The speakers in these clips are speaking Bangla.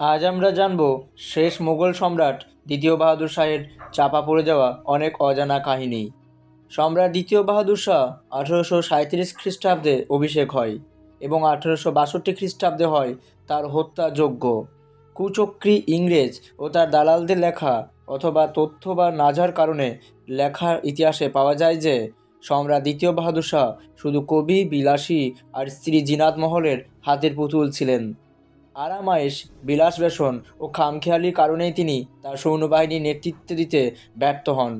আজ আমরা জানব শেষ মুঘল সম্রাট দ্বিতীয় বাহাদুর শাহের চাপা পড়ে যাওয়া অনেক অজানা কাহিনী। সম্রাট দ্বিতীয় বাহাদুর শাহ আঠেরোশো সাঁত্রিশ খ্রিস্টাব্দে অভিষেক হয় এবং আঠেরোশো বাষট্টি খ্রিস্টাব্দে হয় তার হত্যাযোগ্য কুচক্রী ইংরেজ ও তার দালালদের লেখা অথবা তথ্য বা নাজার কারণে লেখার ইতিহাসে পাওয়া যায় যে, সম্রাট দ্বিতীয় বাহাদুর শাহ শুধু কবি, বিলাসী আর স্ত্রী জিনাত মহলের হাতের পুতুল ছিলেন। আরামায়েশ, বিলাস বেসন ও খামখেয়ালির কারণেই তিনি তার সৈন্যবাহিনীর নেতৃত্ব দিতে ব্যর্থ হন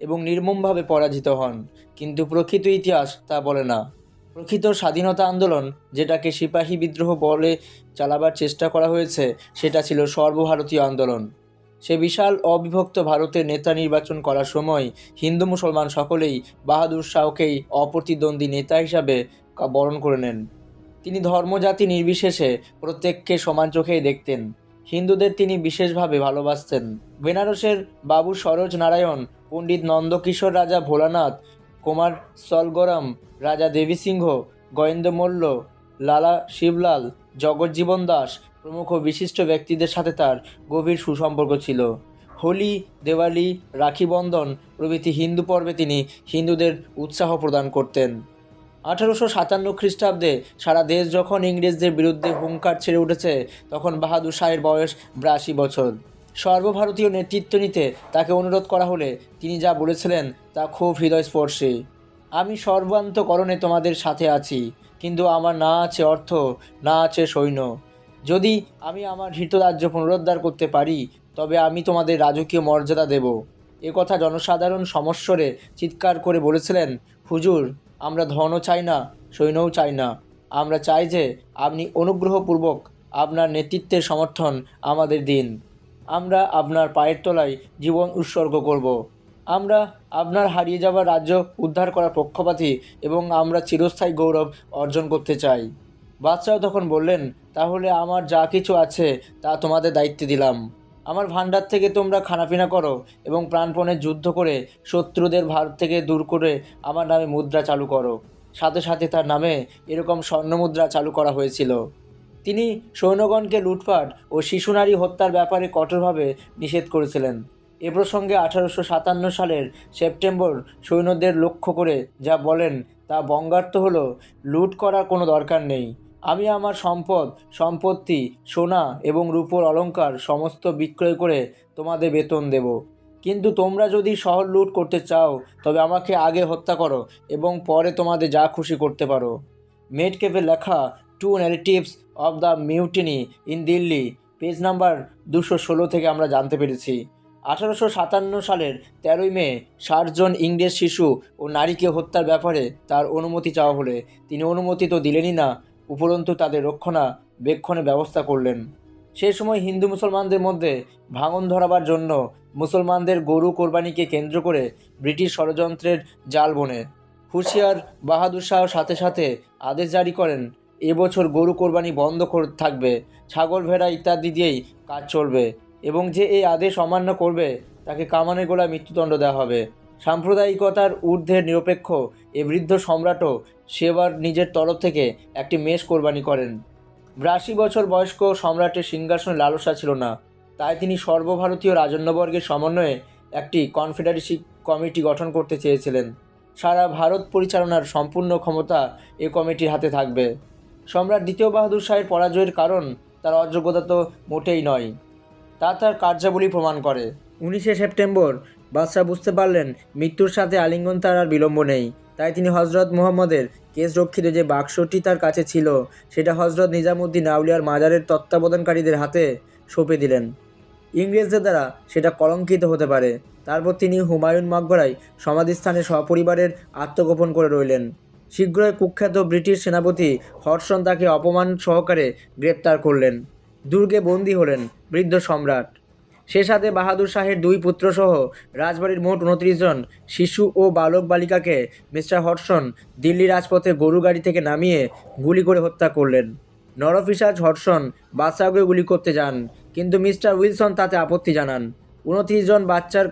এবং নির্মমভাবে পরাজিত হন। কিন্তু প্রকৃত ইতিহাস তা বলে না। প্রকৃত স্বাধীনতা আন্দোলন যেটাকে সিপাহী বিদ্রোহ বলে চালাবার চেষ্টা করা হয়েছে, সেটা ছিল সর্বভারতীয় আন্দোলন। সে বিশাল অবিভক্ত ভারতের নেতা নির্বাচন করার সময় হিন্দু মুসলমান সকলেই বাহাদুর শাহকেই অপ্রতিদ্বন্দ্বী নেতা হিসাবে বরণ করে নেন। তিনি ধর্মজাতি নির্বিশেষে প্রত্যেককে সমান চোখেই দেখতেন। হিন্দুদের তিনি বিশেষভাবে ভালোবাসতেন। বেনারসের বাবু সরোজ নারায়ণ, পণ্ডিত নন্দকিশোর রাজা ভোলানাথ, কুমার সলগরম, রাজা দেবী সিংহ গোয়েন্দ্র মল্ল, লালা শিবলাল, জগজ্জীবন দাস প্রমুখ বিশিষ্ট ব্যক্তিদের সাথে তার গভীর সুসম্পর্ক ছিল। হোলি, দেওয়ালি, রাখি বন্ধন প্রভৃতি হিন্দু পর্বে তিনি হিন্দুদের উৎসাহ প্রদান করতেন। আঠারোশো সাতান্ন খ্রিস্টাব্দে সারা দেশ যখন ইংরেজদের বিরুদ্ধে হুঙ্কার ছেড়ে উঠেছে, তখন বাহাদুর শাহের বয়স বিরাশি বছর। সর্বভারতীয় নেতৃত্ব নিতে তাকে অনুরোধ করা হলে তিনি যা বলেছিলেন তা খুব হৃদয়স্পর্শী। আমি সর্বান্তকরণে তোমাদের সাথে আছি, কিন্তু আমার না আছে অর্থ, না আছে সৈন্য। যদি আমি আমার হৃতরাজ্য পুনরুদ্ধার করতে পারি, তবে আমি তোমাদের রাজকীয় মর্যাদা দেব। এ কথা জনসাধারণ সমস্বরে চিৎকার করে বলেছিলেন, হুজুর আমরা ধনও চাই না, সৈন্যও চাই না। আমরা চাই যে আপনি অনুগ্রহপূর্বক আপনার নেতৃত্বের সমর্থন আমাদের দিন। আমরা আপনার পায়ের তলায় জীবন উৎসর্গ করব। আমরা আপনার হারিয়ে যাওয়া রাজ্য উদ্ধার করার পক্ষপাতী এবং আমরা চিরস্থায়ী গৌরব অর্জন করতে চাই। বাদশাহ তখন বললেন, তাহলে আমার যা কিছু আছে তা তোমাদের দায়িত্বে দিলাম। আমার ভাণ্ডার থেকে তোমরা খানাপিনা করো এবং প্রাণপণে যুদ্ধ করে শত্রুদের ভারত থেকে দূর করে আমার নামে মুদ্রা চালু করো। সাথে সাথে তার নামে এরকম স্বর্ণমুদ্রা চালু করা হয়েছিল। তিনি সৈন্যগণকে লুটপাট ও শিশু নারী হত্যার ব্যাপারে কঠোরভাবে নিষেধ করেছিলেন। এ প্রসঙ্গে আঠারোশো সাতান্ন সালের সেপ্টেম্বর সৈন্যদের লক্ষ্য করে যা বলেন তা বঙ্গার্থ হলো, লুট করার কোনো দরকার নেই। আমি আমার সম্পদ, সম্পত্তি, সোনা এবং রূপোর অলঙ্কার সমস্ত বিক্রয় করে তোমাদের বেতন দেব। কিন্তু তোমরা যদি শহর লুট করতে চাও, তবে আমাকে আগে হত্যা করো এবং পরে তোমাদের যা খুশি করতে পারো। মেডকেপে লেখা two narratives of the mutiny in Delhi page number দুশো ষোলো থেকে আমরা জানতে পেরেছি। আঠারোশো সাতান্ন সালের তেরোই মে ষাটজন ইংরেজ শিশু ও নারীকে হত্যার ব্যাপারে তার অনুমতি চাওয়া হলে। তিনি অনুমতি তো দিলেনই না উপরন্তু তাদের রক্ষণাবেক্ষণে ব্যবস্থা করলেন। সেই সময় হিন্দু মুসলমানদের মধ্যে ভাঙন ধরাবার জন্য মুসলমানদের গরু কোরবানিকে কেন্দ্র করে ব্রিটিশ ষড়যন্ত্রের জাল বনে। হুঁশিয়ার বাহাদুর শাহ সাথে সাথে আদেশ জারি করেন এবছর গরু কোরবানি বন্ধ করে থাকবে, ছাগল ভেড়া ইত্যাদি দিয়েই কাজ চলবে এবং যে এই আদেশ অমান্য করবে তাকে কামানে গোলা মৃত্যুদণ্ড দেওয়া হবে। সাম্প্রদায়িকতার ঊর্ধ্বে নিরপেক্ষ এ বৃদ্ধ সম্রাটও সেবার নিজের তরফ থেকে একটি মেষ কোরবানি করেন। বিরাশি বছর বয়স্ক সম্রাটের সিংহাসনে লালসা ছিল না। তাই তিনি সর্বভারতীয় রাজন্যবর্গের সমন্বয়ে একটি কনফেডারেসি কমিটি গঠন করতে চেয়েছিলেন। সারা ভারত পরিচালনার সম্পূর্ণ ক্ষমতা এ কমিটির হাতে থাকবে। সম্রাট দ্বিতীয় বাহাদুর শাহের পরাজয়ের কারণ তার অযোগ্যতা তো মোটেই নয়। তা তার কার্যাবলী প্রমাণ করে। উনিশে সেপ্টেম্বর বাদশাহ বুঝতে পারলেন মৃত্যুর সাথে আলিঙ্গন তার আর বিলম্ব নেই। তাই তিনি হজরত মুহম্মদের কেস রক্ষিত যে বাক্সটি তার কাছে ছিল, সেটা হজরত নিজামুদ্দিন আউলিয়ার মাজারের তত্ত্বাবধানকারীদের হাতে সঁপে দিলেন। ইংরেজদের দ্বারা সেটা কলঙ্কিত হতে পারে। তারপর তিনি হুমায়ুন মকবরায় সমাধিস্থানে সপরিবারের আত্মগোপন করে রইলেন। শীঘ্রই কুখ্যাত ব্রিটিশ সেনাপতি হর্ষণ তাকে অপমান সহকারে গ্রেপ্তার করলেন। দুর্গে বন্দী হলেন বৃদ্ধ সম্রাট। সে সাথে বাহাদুর শাহের দুই পুত্রসহ রাজবাড়ির মোট উনত্রিশ জন শিশু ও বালক বালিকাকে মিস্টার হর্ষণ দিল্লি রাজপথে গরু গাড়ি থেকে নামিয়ে গুলি করে হত্যা করলেন। নরফিসাজ হর্ষণ বাদশাহকে গুলি করতে যান, কিন্তু মিস্টার উইলসন তাতে আপত্তি জানান। উনত্রিশ জন বাচ্চার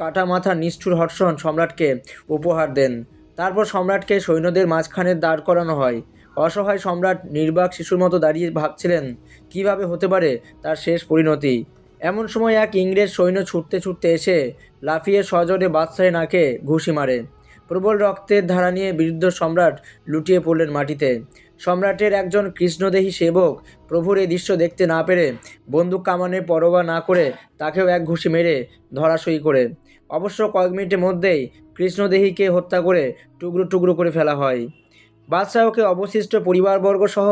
কাটা মাথা নিষ্ঠুর হর্ষণ সম্রাটকে উপহার দেন। তারপর সম্রাটকে সৈন্যদের মাঝখানে দাঁড় করানো হয়। অসহায় সম্রাট নির্বাক শিশুর মতো দাঁড়িয়ে ভাবছিলেন, কীভাবে হতে পারে তার শেষ পরিণতি? এমন সময় এক ইংরেজ সৈন্য ছুটতে ছুটতে এসে লাফিয়ে সজোরে বাদশাহের নাকে ঘুষি মারে। প্রবল রক্তের ধারা নিয়ে বিরুদ্ধ সম্রাট লুটিয়ে পড়লেন মাটিতে। সম্রাটের একজন কৃষ্ণদেহী সেবক প্রভুর এই দৃশ্য দেখতে না পেরে বন্দুক কামানের পরোয়া না করে তাকেও এক ঘুষি মেরে ধরাশয়ী করে। অবশ্য কয়েক মিনিটের মধ্যেই কৃষ্ণদেহীকে হত্যা করে টুকরো টুকরো করে ফেলা হয়। বাদশাহকে অবশিষ্ট পরিবারবর্গ সহ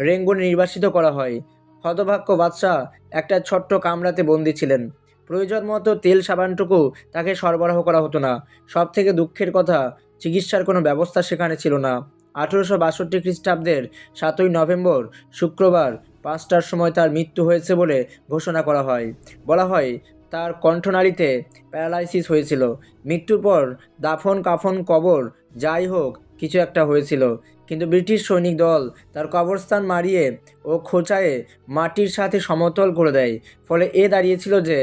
রেঙ্গুনে নির্বাসিত করা হয়। হতভাগ্য বাদশাহ একটা ছোট্ট কামরাতে বন্দী ছিলেন। প্রয়োজন মতো তেল সাবানটুকু তাকে সরবরাহ করা হতো না। সব থেকে দুঃখের কথা, চিকিৎসার কোনো ব্যবস্থা সেখানে ছিল না। আঠেরোশো বাষট্টি খ্রিস্টাব্দের সাতই নভেম্বর, শুক্রবার পাঁচটার সময় তার মৃত্যু হয়েছে বলে ঘোষণা করা হয়। বলা হয়, তার কণ্ঠনালীতে প্যারালাইসিস হয়েছিল। মৃত্যুর পর দাফন কাফন কবর যাই হোক, কিছু একটা হয়েছিল। কিন্তু ব্রিটিশ সৈনিক দল তার কবরস্থান মারিয়ে ও খোঁচায়ে মাটির সাথে সমতল করে দেয়। ফলে এ দাঁড়িয়েছিল যে,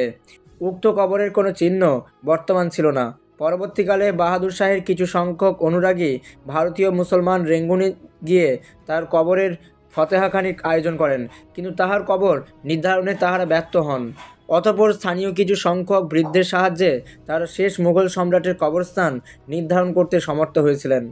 উক্ত কবরের কোনো চিহ্ন বর্তমান ছিল না। পরবর্তীকালে বাহাদুর শাহের কিছু সংখ্যক অনুরাগী ভারতীয় মুসলমান রেঙ্গুনে গিয়ে তার কবরের ফতেহাখানির আয়োজন করেন, কিন্তু তাহার কবর নির্ধারণে তাহারা ব্যর্থ হন। অতপর স্থানীয় কিছু সংখ্যক বৃদ্ধের সাহায্যে তারা শেষ মুঘল সম্রাটের কবরস্থান নির্ধারণ করতে সমর্থ হয়েছিলেন।